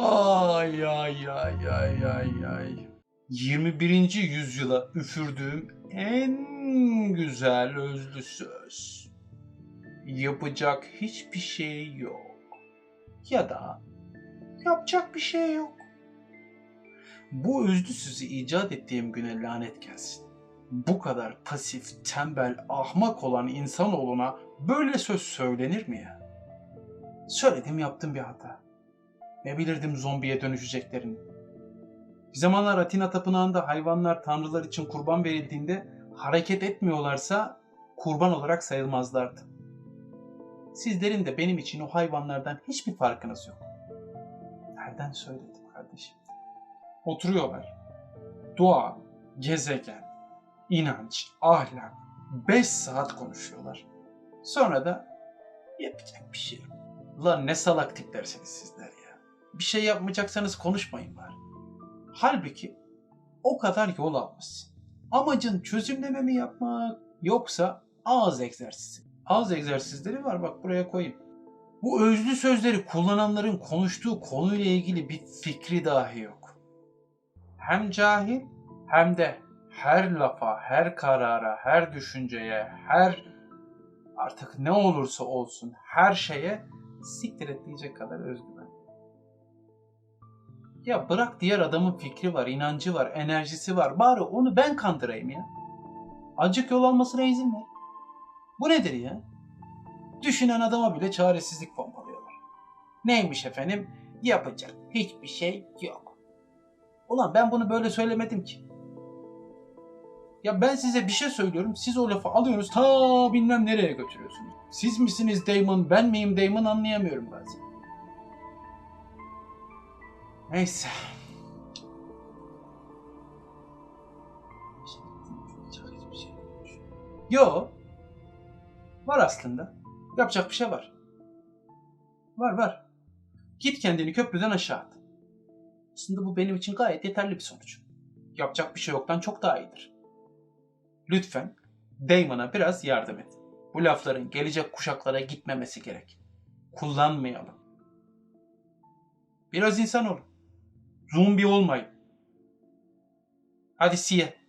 ay ay ay ay ay. 21. yüzyıla üfürdüğüm en güzel özlü söz. Yapacak hiçbir şey yok. Ya da yapacak bir şey yok. Bu özlü sözü icat ettiğim güne lanet gelsin. Bu kadar pasif, tembel, ahmak olan insanoğluna böyle söz söylenir mi ya? Söyledim yaptım bir hata. Ne bilirdim zombiye dönüşeceklerini. Bir zamanlar Atina tapınağında hayvanlar tanrılar için kurban verildiğinde hareket etmiyorlarsa kurban olarak sayılmazlardı. Sizlerin de benim için o hayvanlardan hiçbir farkınız yok. Nereden söyledim kardeşim? Oturuyorlar. Doğa, gezegen, inanç, ahlak 5 saat konuşuyorlar. Sonra da yapacak bir şey yok. Lan ne salak tiplersiniz sizler. Bir şey yapmayacaksanız konuşmayın bari. Halbuki o kadar yol almışsın. Amacın çözümleme mi yapmak yoksa ağız egzersizi? Ağız egzersizleri var bak buraya koyayım. Bu özlü sözleri kullananların konuştuğu konuyla ilgili bir fikri dahi yok. Hem cahil hem de her lafa, her karara, her düşünceye, her artık ne olursa olsun her şeye siktir et diyecek kadar özgüven. Ya bırak diğer adamın fikri var, inancı var, enerjisi var. Bari onu ben kandırayım ya. Acık yol almasına izin ver. Bu nedir ya? Düşünen adama bile çaresizlik pompalıyorlar. Neymiş efendim? Yapacak hiçbir şey yok. Ulan ben bunu böyle söylemedim ki. Ya ben size bir şey söylüyorum. Siz o lafı alıyorsunuz ta bilmem nereye götürüyorsunuz. Siz misiniz Damon, ben miyim Damon anlayamıyorum bazen. Neyse. Yo. Var aslında. Yapacak bir şey var. Var var. Git kendini köprüden aşağı at. Aslında bu benim için gayet yeterli bir sonuç. Yapacak bir şey yoktan çok daha iyidir. Lütfen Damon'a biraz yardım et. Bu lafların gelecek kuşaklara gitmemesi gerek. Kullanmayalım. Biraz insan olun. Zombi olmayın. Hadi siye.